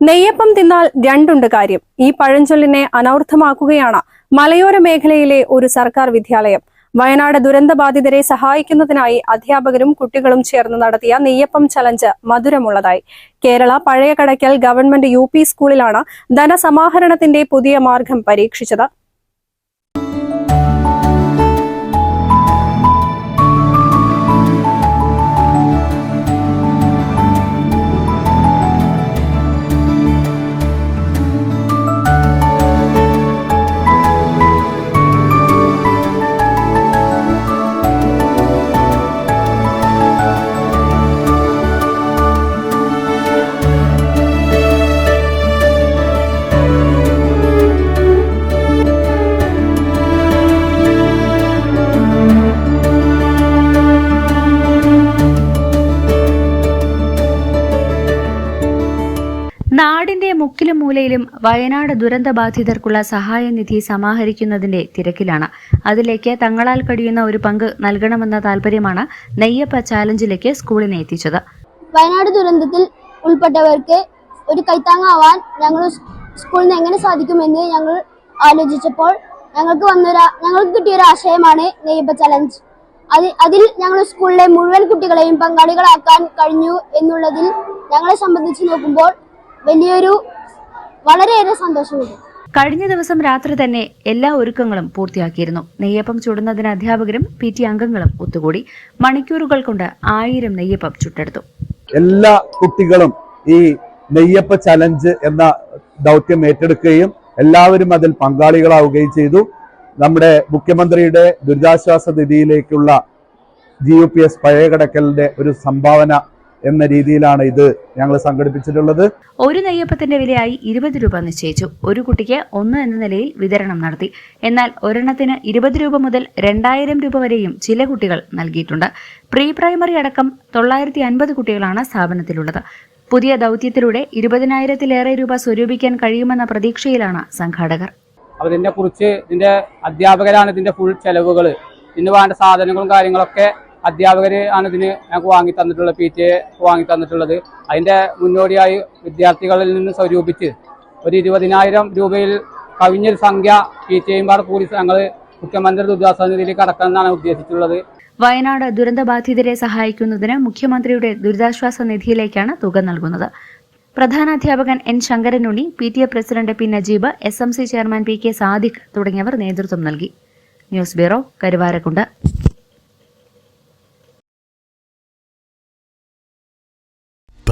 നെയ്യപ്പം തിന്നാൽ രണ്ടുണ്ട് കാര്യം. ഈ പഴഞ്ചൊല്ലിനെ അനർത്ഥമാക്കുകയാണ് മലയോര മേഖലയിലെ ഒരു സർക്കാർ വിദ്യാലയം. വയനാട് ദുരന്തബാധിതരെ സഹായിക്കുന്നതിനായി അധ്യാപകരും കുട്ടികളും ചേർന്ന് നടത്തിയ നെയ്യപ്പം ചലഞ്ച് മധുരമുള്ളതായി. കേരള പഴയ കടയ്ക്കൽ ഗവൺമെന്റ് യു സ്കൂളിലാണ് ധനസമാഹരണത്തിന്റെ പുതിയ മാർഗം പരീക്ഷിച്ചത്. നാടിന്റെ മുക്കിലും മൂലയിലും വയനാട് ദുരന്ത ദുരന്തബാധിതർക്കുള്ള സഹായനിധി സമാഹരിക്കുന്നതിന്റെ തിരക്കിലാണ്. അതിലേക്ക് തങ്ങളാൽ കഴിയുന്ന ഒരു പങ്ക് നൽകണമെന്ന താൽപര്യമാണ് നെയ്യപ്പ ചാലഞ്ചിലേക്ക് സ്കൂളിനെ എത്തിച്ചത്. വയനാട് ദുരന്തത്തിൽ ഉൾപ്പെട്ടവർക്ക് ഒരു കൈത്താങ്ങാവാൻ ഞങ്ങൾ സ്കൂളിന് എങ്ങനെ സാധിക്കുമെന്ന് ഞങ്ങൾ ആലോചിച്ചപ്പോൾ ഞങ്ങൾക്ക് വന്നൊരു ഞങ്ങൾക്ക് കിട്ടിയൊരു ആശയമാണ് നെയ്യപ്പ ചലഞ്ച്. അത് അതിൽ ഞങ്ങൾ സ്കൂളിലെ മുഴുവൻ കുട്ടികളെയും പങ്കാളികളാക്കാൻ കഴിഞ്ഞു എന്നുള്ളതിൽ ഞങ്ങളെ സംബന്ധിച്ച് നോക്കുമ്പോൾ വലിയൊരു വളരെയേറെ സന്തോഷമുണ്ട്. കഴിഞ്ഞ ദിവസം രാത്രി തന്നെ എല്ലാ ഒരുക്കങ്ങളും പൂർത്തിയാക്കിയിരുന്നു. നെയ്യപ്പം ചുടുന്നതിന് അധ്യാപകരും പി ടി അംഗങ്ങളും ഒത്തുകൂടി മണിക്കൂറുകൾ കൊണ്ട് ആയിരം നെയ്യപ്പം ചുട്ടെടുത്തു. എല്ലാ കുട്ടികളും ഈ നെയ്യപ്പ ചലഞ്ച് എന്ന ദൗത്യം ഏറ്റെടുക്കുകയും എല്ലാവരും അതിൽ പങ്കാളികളാവുകയും ചെയ്തു. നമ്മുടെ മുഖ്യമന്ത്രിയുടെ ദുരിതാശ്വാസ നിധിയിലേക്കുള്ള ജി യു പി എസ് പഴയകടക്കലിന്റെ ഒരു സംഭാവന എന്ന രീതിയിലാണ് ഇത് ഞങ്ങൾ സംഘടിപ്പിച്ചിട്ടുള്ളത്. ഒരു നെയ്യപ്പത്തിന്റെ വിലയായി ഇരുപത് രൂപ നിശ്ചയിച്ചു. ഒരു കുട്ടിക്ക് ഒന്ന് എന്ന നിലയിൽ വിതരണം നടത്തി. എന്നാൽ ഒരെണ്ണത്തിന് ഇരുപത് രൂപ മുതൽ രണ്ടായിരം രൂപ വരെയും ചില കുട്ടികൾ നൽകിയിട്ടുണ്ട്. പ്രീ പ്രൈമറി അടക്കം തൊള്ളായിരത്തി അൻപത് കുട്ടികളാണ് സ്ഥാപനത്തിലുള്ളത്. പുതിയ ദൗത്യത്തിലൂടെ ഇരുപതിനായിരത്തിലേറെ രൂപ സ്വരൂപിക്കാൻ കഴിയുമെന്ന പ്രതീക്ഷയിലാണ് സംഘാടകർ. അപ്പോൾ ഇതിനെ കുറിച്ച് ഇതിന്റെ അധ്യാപകരാണ് ഇതിന്റെ ഫുൾ ചെലവുകൾ ഇതിന് വേണ്ട സാധനങ്ങളും കാര്യങ്ങളൊക്കെ അധ്യാപകർ ആണ് ഇതിന് ഞങ്ങൾക്ക് വാങ്ങി തന്നിട്ടുള്ളത് പി ടി എ വാങ്ങി തന്നിട്ടുള്ളത്. അതിന്റെ മുന്നോടിയായി വിദ്യാർത്ഥികളിൽ നിന്ന് സ്വരൂപിച്ച് ഒരു ഇരുപതിനായിരം രൂപയിൽ കവിഞ്ഞൊരു സംഖ്യ പി ടി പാടെ കൂടി ഞങ്ങൾ മുഖ്യമന്ത്രി ദുരിതാശ്വാസ നിധിയിലേക്ക് അടക്കണമെന്നാണ് ഉദ്ദേശിച്ചിട്ടുള്ളത്. വയനാട് ദുരന്തബാധിതരെ സഹായിക്കുന്നതിന് മുഖ്യമന്ത്രിയുടെ ദുരിതാശ്വാസ നിധിയിലേക്കാണ് തുക നൽകുന്നത്. പ്രധാനാധ്യാപകൻ N Sankaranunni P T A president P Najeeb S M C chairman P K Sadiq തുടങ്ങിയവർ നേതൃത്വം നൽകി. News bureau Karuvarakundu.